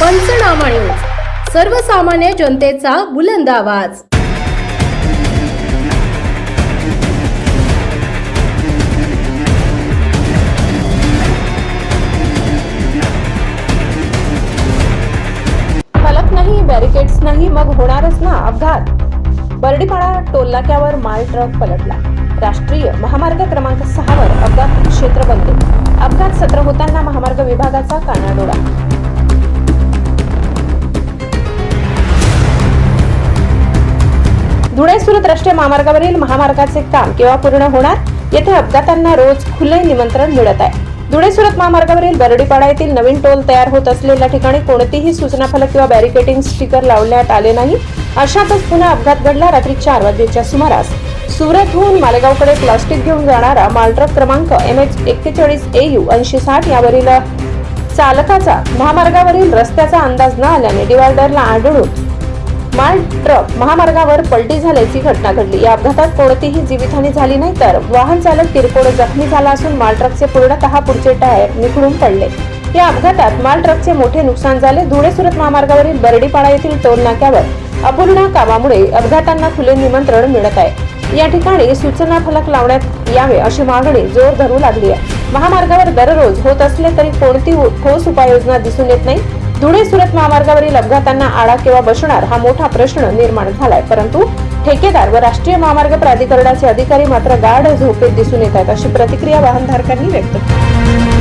पंचनामा न्यूज सर्वसामान्य जनतेचा बुलंद आवाज. फलक नाही बॅरिकेड्स नाही मग होणारच ना अपघात? बर्डीपाडा टोलनाक्यावर माल ट्रक पलटला. राष्ट्रीय महामार्ग क्रमांक सहावर अपघात क्षेत्र बनले. अपघात सत्र होताना महामार्ग विभागाचा कानाडोळा. धुळे सुरत राष्ट्रीय महामार्गावरील महामार्गाचे काम केव्हा पूर्ण होणार? येथे अपघातांना रोज खुले निमंत्रण मिळत आहे. धुळे सुरत महामार्गावरील बरडीपाडा येथील नवीन टोल तयार होत असलेल्या ठिकाणी कोणतीही सूचना फलक किंवा बॅरिकेटिंग स्टिकर लावण्यात आले नाही. अशातच पुन्हा अपघात घडला रात्री चार वाजेच्या सुमारास. सुरतहून मालेगावकडे प्लास्टिक घेऊन जाणारा मालट्रक क्रमांक एम एच एक्केचाळीस ए यू ऐंशी साठ यावरील चालकाचा महामार्गावरील रस्त्याचा अंदाज न आल्याने डिवायडरला आढळून माल ट्रक महामार्गावर पलटी झाल्याची घटना घडली. या अपघातात कोणतीही जीवितहानी झाली नाही तर वाहन चालक किरकोळ जखमी झाला असून माल ट्रकचे पूर्णतः पुढचे टायर निखळून पडले. या अपघातात माल ट्रकचे मोठे नुकसान झाले. धुळे सुरत महामार्गावरील बर्डीपाडा येथील टोल नाक्यावर अपूर्ण कामामुळे अपघातांना खुले निमंत्रण मिळत आहे. या ठिकाणी सूचना फलक लावण्यात यावे अशी मागणी जोर धरू लागली आहे. महामार्गावर दररोज होत असले तरी कोणती ठोस उपाययोजना दिसून येत नाही. धुळे सुरत महामार्गावरील अपघातांना आळा केव्हा बसणार हा मोठा प्रश्न निर्माण झालाय. परंतु ठेकेदार व राष्ट्रीय महामार्ग प्राधिकरणाचे अधिकारी मात्र गाढ झोपेत दिसून येत आहेत अशी प्रतिक्रिया वाहनधारकांनी व्यक्त केली.